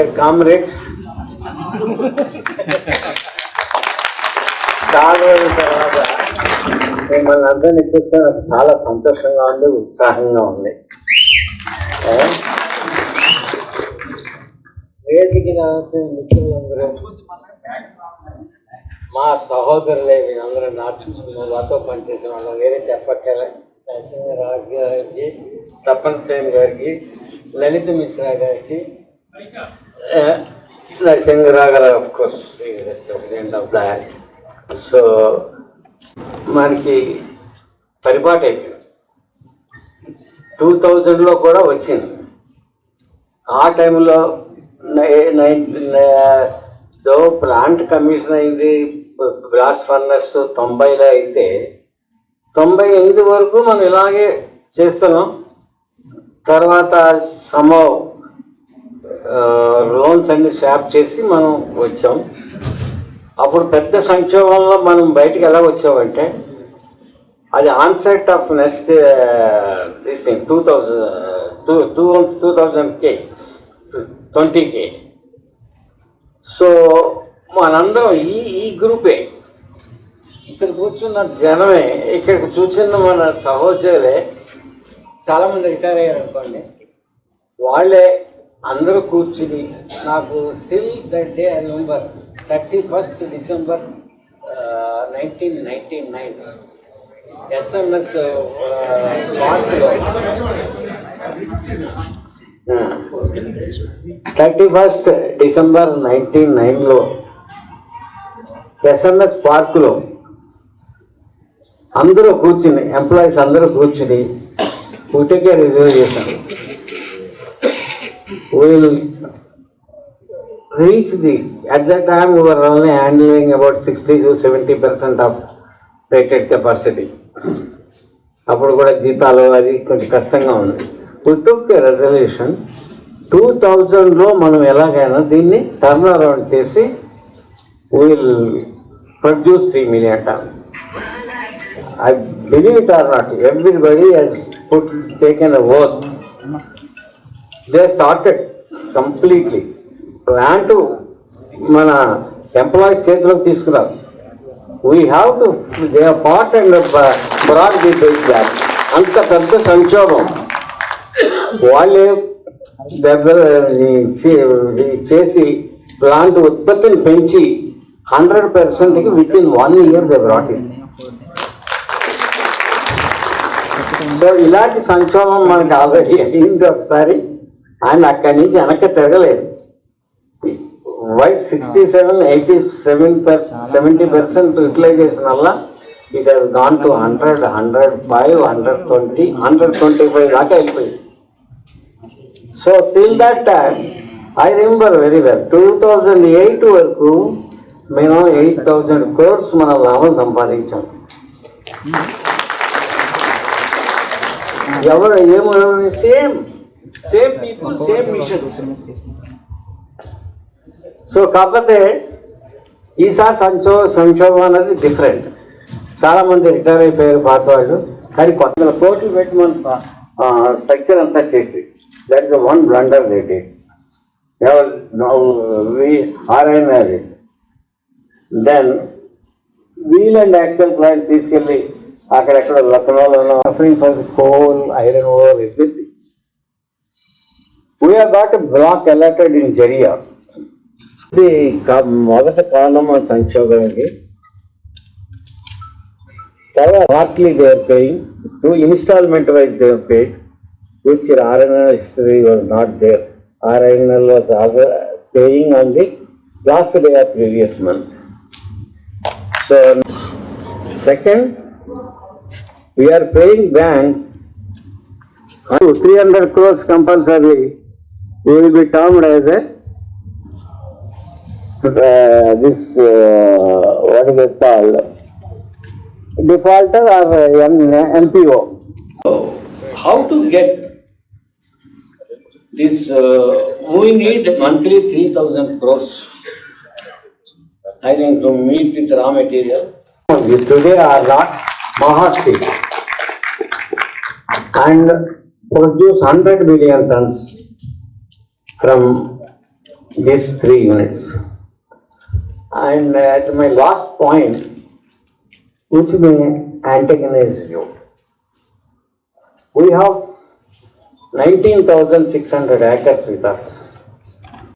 Dear comrades చాలా రోజుల తర్వాత మిమ్మల్ని అందరినీ చూస్తే నాకు చాలా సంతోషంగా ఉంది ఉత్సాహంగా ఉంది. వేదికి నాచిన మిత్రులందరూ మా సహోదరులే వీళ్ళందరూ నాతో మాతో పనిచేసిన వాళ్ళు. వేరే చెప్పక్కర్లే. నరసింహరావు గారికి తప్పన్ సేన్ గారికి లలిత మిశ్రా గారికి ఆ, Narasimharao of course president of that so మనకి పరిపాటి అయిపోయింది. టూ థౌజండ్లో కూడా వచ్చింది. ఆ టైంలో దో ప్లాంట్ కమిషన్ అయింది బ్లాస్ట్ ఫర్నస్ తొంభైలో అయితే తొంభై ఎనిమిది వరకు మనం ఇలాగే చేస్తున్నాం. తర్వాత సమో లోన్స్ అన్ని స్వాప్ చేసి మనం వచ్చాం. అప్పుడు పెద్ద సంక్షోభంలో మనం బయటికి ఎలా వచ్చామంటే అది onset of next this thing two thousand two two two thousand K twenty K. So మనందరం ఈ ఈ గ్రూపే. ఇక్కడ కూర్చున్న జనమే ఇక్కడికి చూసిన మన సహోదరులే చాలామంది రిటైర్ అయ్యారు అనుకోండి వాళ్ళే అందరూ కూర్చుని నాకు still that day I remember thirty first December nineteen ninety nine SMS పార్క్లో థర్టీ ఫస్ట్ డిసెంబర్ నైన్టీన్ నైన్లో ఎస్ఎంఎస్ పార్కులో అందరూ కూర్చుని ఎంప్లాయీస్ అందరూ కూర్చుని ఊటకే రిజర్వ్ చేశాను. Will reach the. At the time your only handling about sixty to seventy percent of rated capacity అప్పుడు కూడా జీతాలు అది కొంచెం కష్టంగా ఉంది. టుక్ ఏ రెజల్యూషన్ టూ థౌజండ్లో మనం ఎలాగైనా దీన్ని టర్న్ అరౌండ్ చేసి we'll produce three million turn I believe it or not everybody has put take an a work they started completely plant మన ఎంప్లాయీస్ చేతిలోకి తీసుకున్నారు. We have to the part and brought the big back అంత పెద్ద సంక్షోభం. వాళ్ళే చేసి plant ఉత్పత్తిని పెంచి హండ్రెడ్ పర్సెంట్కి within one year they brought in so ఇలాంటి సంక్షోభం మనకి ఆల్రెడీ అయింది ఒకసారి. అండ్ అక్కడి నుంచి వెనక్కి తిరగలేదు. Why sixty seven eighty seven per seventy percent utilization వల్ల it has gone to hundred hundred five hundred twenty hundred twenty five దాకా వెళ్ళిపోయింది. So till that time I remember very well two thousand eight వరకు మేము eight thousand crores మన లాభం సంపాదించాం. ఎవరు ఏమో same same people same machines so కాకపోతే ఈసారి సంక్షో సంక్షోభం అనేది డిఫరెంట్ చాలా మంది రిటైర్ అయిపోయారు పాత వాళ్ళు కానీ కొత్త కోట్లు పెట్టి మన స్ట్రక్చర్ అంతా చేసి. That is one blunder rate RINR then we'll and axle plant తీసుకెళ్ళి అక్కడెక్కడ లక్నోలో offering for coal iron over everything we got block allotted in Jharia ఇది కా- మొదట కారణం సంక్షోభానికి తర్వాత partly they were paying to instalment wise they were paid which RNL history was not there. RNL was also paying on the last day of previous month. So second we are paying bank. To 300 crores we will be termed as a uh, this uh, what is it called defaulter or uh, M- MPO. How to get this? Uh, we need monthly 3,000 crores. I think to meet with raw material. Today are not Mahasti and produce 100 million tons from these three units. And at my last point, which may antagonize you. We have nineteen thousand six hundred acres with us.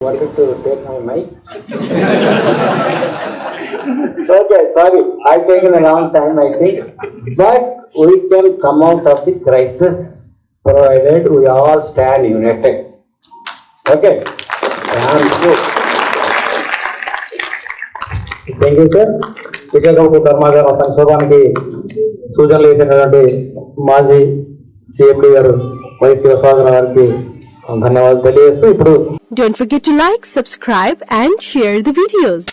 Wanted to take my mic? Okay, sorry, I've taken a long time, I think. But we can come out of the crisis provided we all stand united. Good. Thank you sir Vijayababu కర్మాగారం సంక్షోభానికి సూచనలు చేసినటువంటి మాజీ CMD గారు why Sivasagar గారికి ధన్యవాదాలు తెలియజేస్తూ ఇప్పుడు Don't forget to like, subscribe and share the videos.